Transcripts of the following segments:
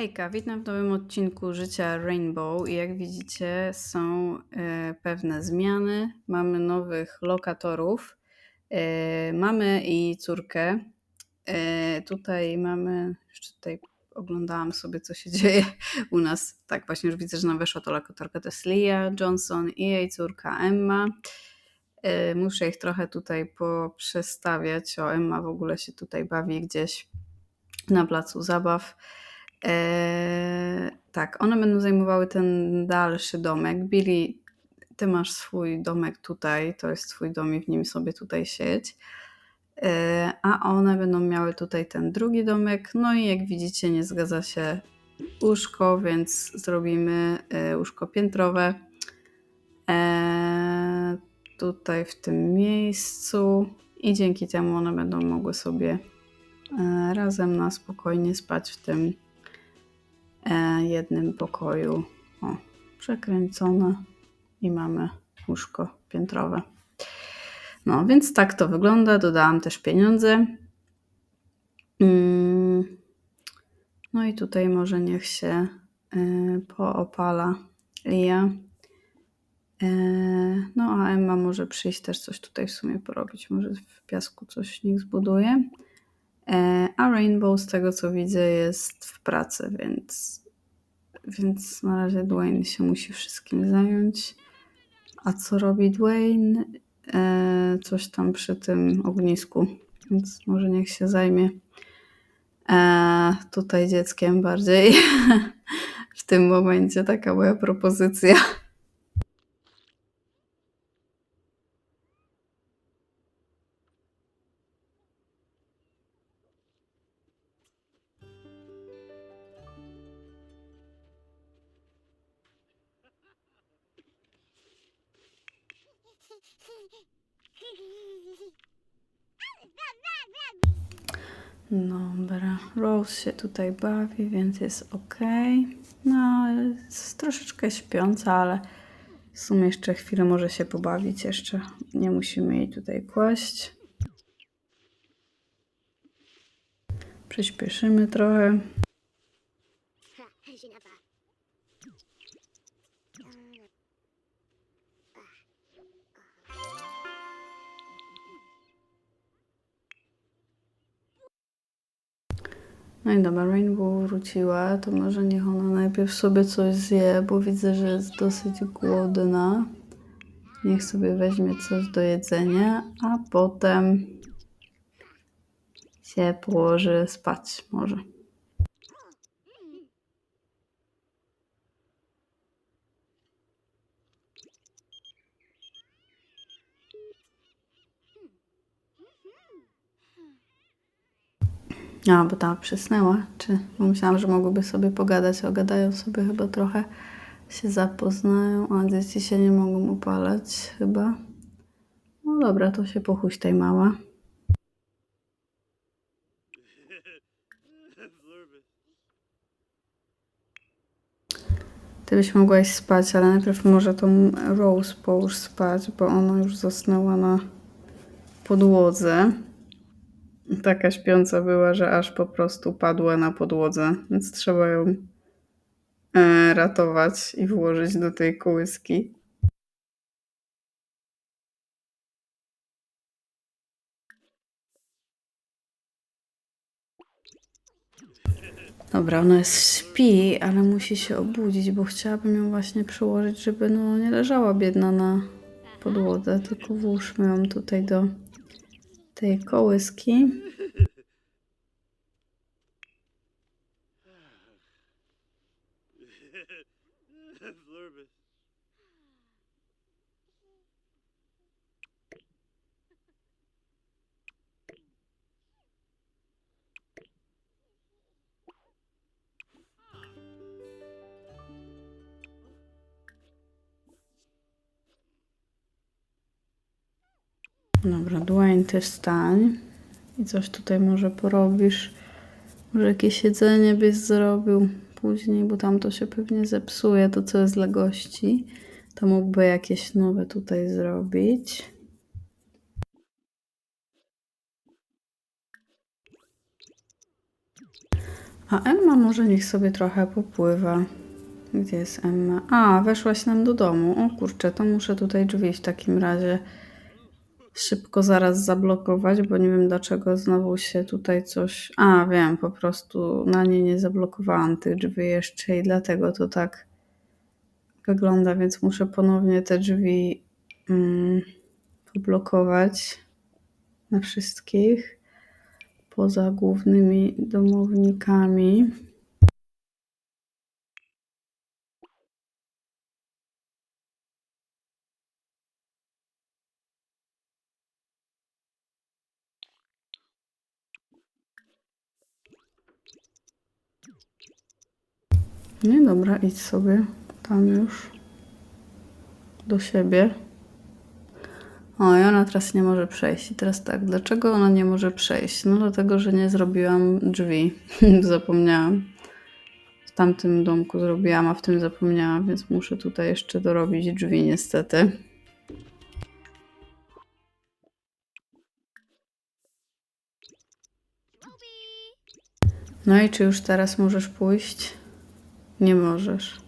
Hejka, witam w nowym odcinku Życia Rainbow i jak widzicie są e, pewne zmiany. Mamy nowych lokatorów. E, mamy i córkę. E, tutaj mamy, jeszcze tutaj oglądałam sobie co się dzieje u nas. Tak właśnie już widzę, że nam weszła to lokatorka. To jest Leah Johnson i jej córka Emma. Muszę ich trochę tutaj poprzestawiać. O, Emma w ogóle się tutaj bawi gdzieś na placu zabaw. Eee, tak, one będą zajmowały ten dalszy domek. Billy, ty masz swój domek tutaj, to jest twój dom i w nim sobie tutaj siedź. Eee, a one będą miały tutaj ten drugi domek. No i jak widzicie, nie zgadza się łóżko, więc zrobimy e, łóżko piętrowe. Tutaj w tym miejscu i dzięki temu one będą mogły sobie razem na spokojnie spać w tym jednym pokoju. O, przekręcone i mamy łóżko piętrowe. No, więc tak to wygląda. Dodałam też pieniądze. Mm. No i tutaj może niech się y, poopala Lia. E, no a Emma może przyjść też coś tutaj w sumie porobić. Może w piasku coś niech zbuduje. E, a Rainbow z tego co widzę jest w pracy, więc, więc na razie Dwayne się musi wszystkim zająć. A co robi Dwayne? E, coś tam przy tym ognisku, więc może niech się zajmie e, tutaj dzieckiem bardziej. w tym momencie taka moja propozycja. Dobra, Rose się tutaj bawi, więc jest ok. No, jest troszeczkę śpiąca, ale w sumie jeszcze chwilę może się pobawić. Jeszcze nie musimy jej tutaj kłaść. Przyspieszymy trochę. No i dobra, Rainbow wróciła, to może niech ona najpierw sobie coś zje, bo widzę, że jest dosyć głodna. Niech sobie weźmie coś do jedzenia, a potem się położy spać może. A, bo ta przysnęła, czy? Myślałam, że mogłyby sobie pogadać, a gadają sobie chyba trochę, się zapoznają, a dzieci się nie mogą upalać chyba. No dobra, to się pochuśtaj mała. Ty byś mogłaś spać, ale najpierw może tą Rose połóż spać, bo ona już zasnęła na podłodze. Taka śpiąca była, że aż po prostu padła na podłodze, więc trzeba ją e, ratować i włożyć do tej kołyski. Dobra, ona jest śpi, ale musi się obudzić, bo chciałabym ją właśnie przełożyć, żeby no nie leżała biedna na podłodze, tylko włóżmy ją tutaj do tej kołyski. Dobra, Dwayne, ty wstań i coś tutaj może porobisz. Może jakieś jedzenie byś zrobił później, bo tam to się pewnie zepsuje, to co jest dla gości. To mógłby jakieś nowe tutaj zrobić. A Emma może niech sobie trochę popływa. Gdzie jest Emma? A, weszłaś nam do domu. O kurczę, to muszę tutaj drzwi w takim razie szybko zaraz zablokować, bo nie wiem dlaczego znowu się tutaj coś... A, wiem, po prostu na nie nie zablokowałam tych drzwi jeszcze i dlatego to tak wygląda, więc muszę ponownie te drzwi mm, poblokować na wszystkich poza głównymi domownikami. Nie dobra, idź sobie tam już do siebie. O, i ona teraz nie może przejść. I teraz tak, dlaczego ona nie może przejść? No dlatego, że nie zrobiłam drzwi. Zapomniałam. W tamtym domku zrobiłam, a w tym zapomniałam, więc muszę tutaj jeszcze dorobić drzwi niestety. No i czy już teraz możesz pójść? Nie możesz.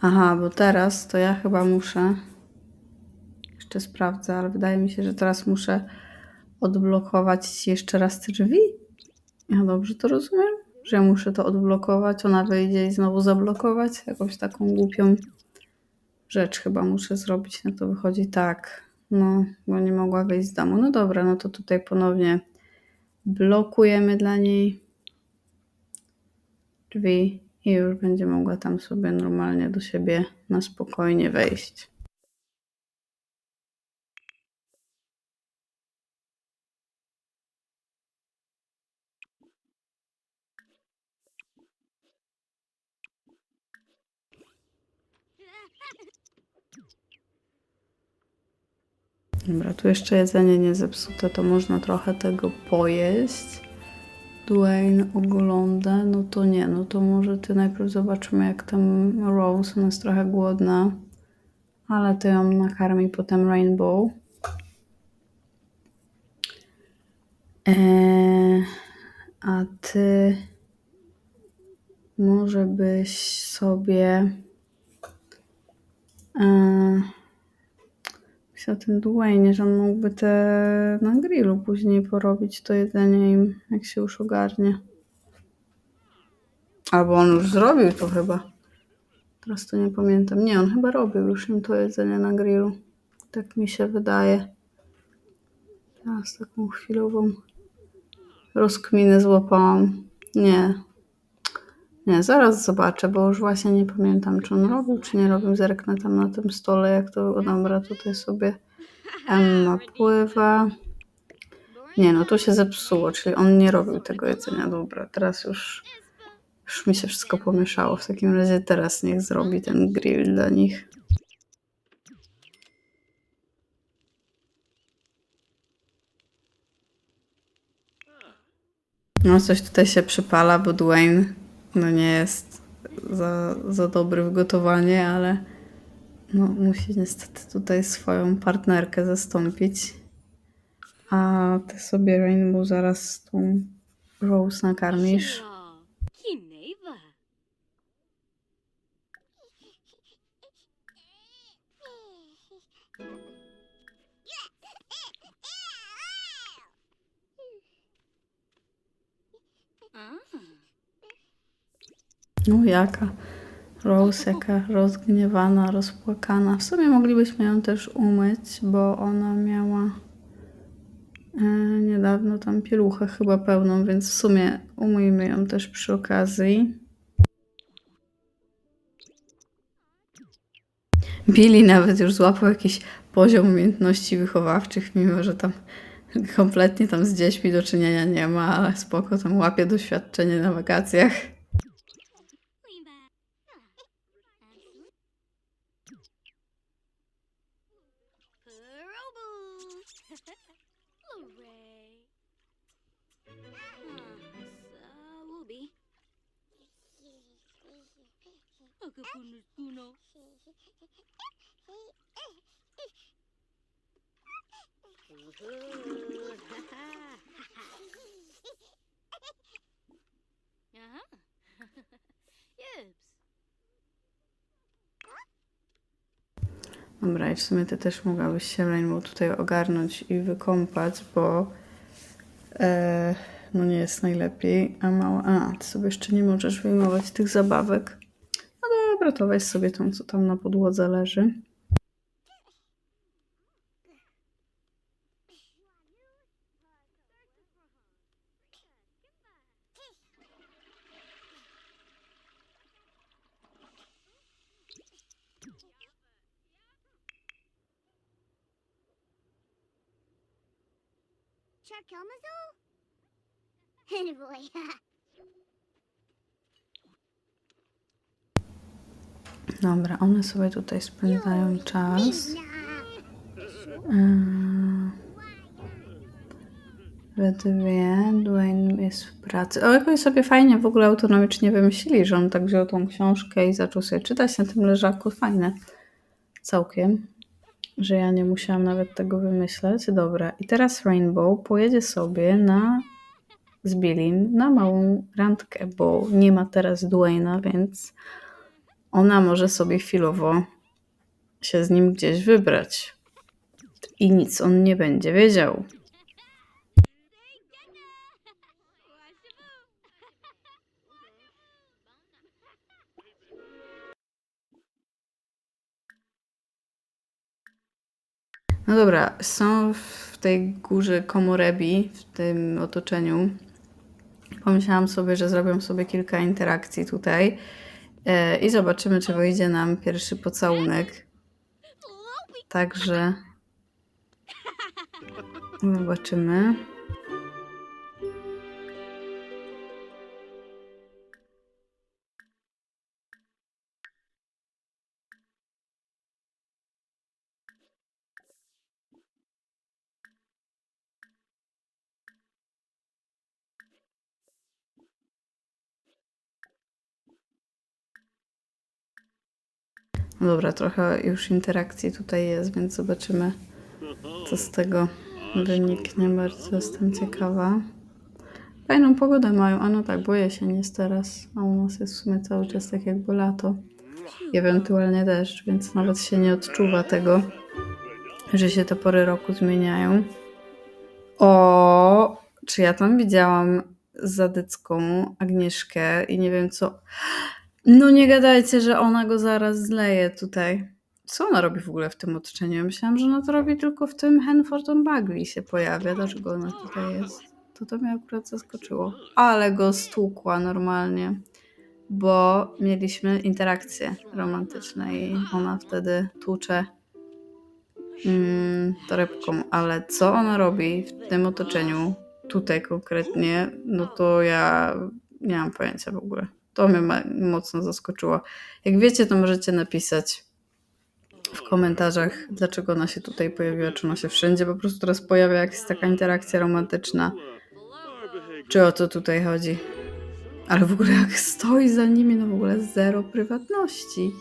Aha, bo teraz to ja chyba muszę. Jeszcze sprawdzę, ale wydaje mi się, że teraz muszę odblokować jeszcze raz te drzwi. Ja dobrze to rozumiem? Że muszę to odblokować, ona wyjdzie i znowu zablokować? Jakąś taką głupią rzecz chyba muszę zrobić. No to wychodzi tak. No, bo nie mogła wyjść z domu. No dobra, no to tutaj ponownie blokujemy dla niej drzwi i już będzie mogła tam sobie normalnie do siebie na spokojnie wejść. Dobra, tu jeszcze jedzenie nie zepsute, to można trochę tego pojeść. Dwayne ogląda, no to nie, no to może ty najpierw zobaczymy jak tam Rose, ona jest trochę głodna, ale to ją nakarmi potem Rainbow. Eee, a ty może byś sobie eee, myślę o tym Dwayne, że on mógłby te na grillu później porobić to jedzenie im, jak się już ogarnie. Albo on już zrobił to chyba. Teraz to nie pamiętam. Nie, on chyba robił już im to jedzenie na grillu. Tak mi się wydaje. Teraz taką chwilową rozkminę złapałam. Nie. Nie, zaraz zobaczę, bo już właśnie nie pamiętam, czy on robił, czy nie robił. Zerknę tam na tym stole, jak to... Dobra, tutaj sobie Emma pływa. Nie, no to się zepsuło, czyli on nie robił tego jedzenia. Dobra, teraz już, już mi się wszystko pomieszało. W takim razie teraz niech zrobi ten grill dla nich. No coś tutaj się przypala, bo Dwayne no nie jest za, za dobry w gotowanie, ale no musi niestety tutaj swoją partnerkę zastąpić. A ty sobie Rainbow zaraz tą Rose nakarmisz. No jaka Rose, jaka rozgniewana, rozpłakana. W sumie moglibyśmy ją też umyć, bo ona miała e, niedawno tam pieluchę chyba pełną, więc w sumie umyjmy ją też przy okazji. Billy nawet już złapał jakiś poziom umiejętności wychowawczych, mimo że tam kompletnie tam z dziećmi do czynienia nie ma, ale spoko, tam łapie doświadczenie na wakacjach. Kuno, kuno. Aha. Jups. Dobra, i w sumie ty też mogłabyś się Rainbow tutaj ogarnąć i wykąpać, bo e, no nie jest najlepiej, a mała... A, ty sobie jeszcze nie możesz wyjmować tych zabawek. Dobra, to sobie tą, co tam na podłodze leży. Anyway, Dobra, one sobie tutaj spędzają czas. Ledwie Dwayne jest w pracy. O, jakoś sobie fajnie w ogóle autonomicznie wymyślili, że on tak wziął tą książkę i zaczął sobie czytać na tym leżaku. Fajne. Całkiem. Że ja nie musiałam nawet tego wymyśleć. Dobra, i teraz Rainbow pojedzie sobie na z Billym na małą randkę, bo nie ma teraz Dwayna, więc ona może sobie chwilowo się z nim gdzieś wybrać. I nic on nie będzie wiedział. No dobra, są w tej górze Komorebi, w tym otoczeniu. Pomyślałam sobie, że zrobię sobie kilka interakcji tutaj i zobaczymy, czy wyjdzie nam pierwszy pocałunek. Także zobaczymy. No dobra, trochę już interakcji tutaj jest, więc zobaczymy, co z tego wyniknie. Bardzo jestem ciekawa. Fajną pogodę mają. A no tak, bo jesień jest teraz, a u nas jest w sumie cały czas tak jakby lato. I ewentualnie deszcz, więc nawet się nie odczuwa tego, że się te pory roku zmieniają. O, czy ja tam widziałam zadycką Agnieszkę i nie wiem co. No nie gadajcie, że ona go zaraz zleje tutaj. Co ona robi w ogóle w tym otoczeniu? Myślałam, że ona to robi tylko w tym Henforton Bagley się pojawia. Dlaczego ona tutaj jest? To to mnie akurat zaskoczyło. Ale go stłukła normalnie. Bo mieliśmy interakcje romantyczne i ona wtedy tłucze mm, torebką. Ale co ona robi w tym otoczeniu, tutaj konkretnie, no to ja nie mam pojęcia w ogóle. To mnie mocno zaskoczyło. Jak wiecie, to możecie napisać w komentarzach, dlaczego ona się tutaj pojawiła, czy ona się wszędzie po prostu teraz pojawia, jak jest taka interakcja romantyczna, czy o co tutaj chodzi. Ale w ogóle jak stoi za nimi, no w ogóle zero prywatności.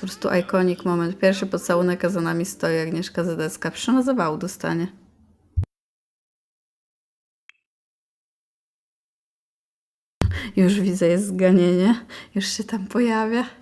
Po prostu iconic moment. Pierwszy pocałunek, a za nami stoi Agnieszka Zadecka. Przecież ona zawału dostanie. Już widzę, jest zganienie. Już się tam pojawia.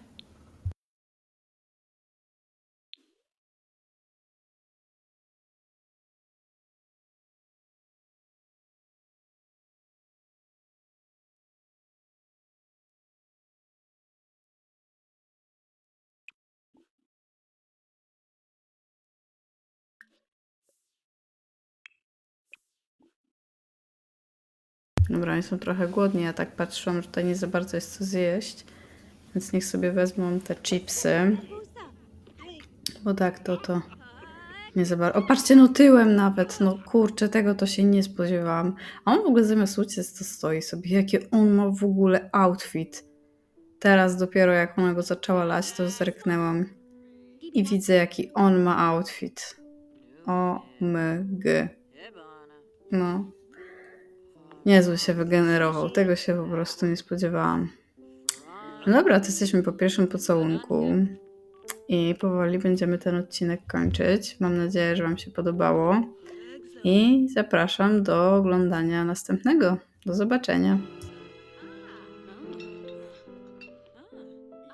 Dobra, oni są trochę głodni, ja tak patrzyłam, że tutaj nie za bardzo jest co zjeść. Więc niech sobie wezmą te chipsy. Bo tak, to to nie za bardzo. O, patrzcie, no tyłem nawet. No kurczę, tego to się nie spodziewałam. A on w ogóle zamiast uciec, to stoi sobie. Jaki on ma w ogóle outfit. Teraz dopiero jak ona go zaczęła lać, to zerknęłam. I widzę, jaki on ma outfit. O, my, g. No, Niezły się wygenerował. Tego się po prostu nie spodziewałam. No dobra, to jesteśmy po pierwszym pocałunku. I powoli będziemy ten odcinek kończyć. Mam nadzieję, że Wam się podobało. I zapraszam do oglądania następnego. Do zobaczenia.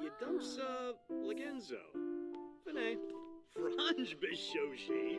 You don't, sir. Enzo. Fine. Franj Bishoshi.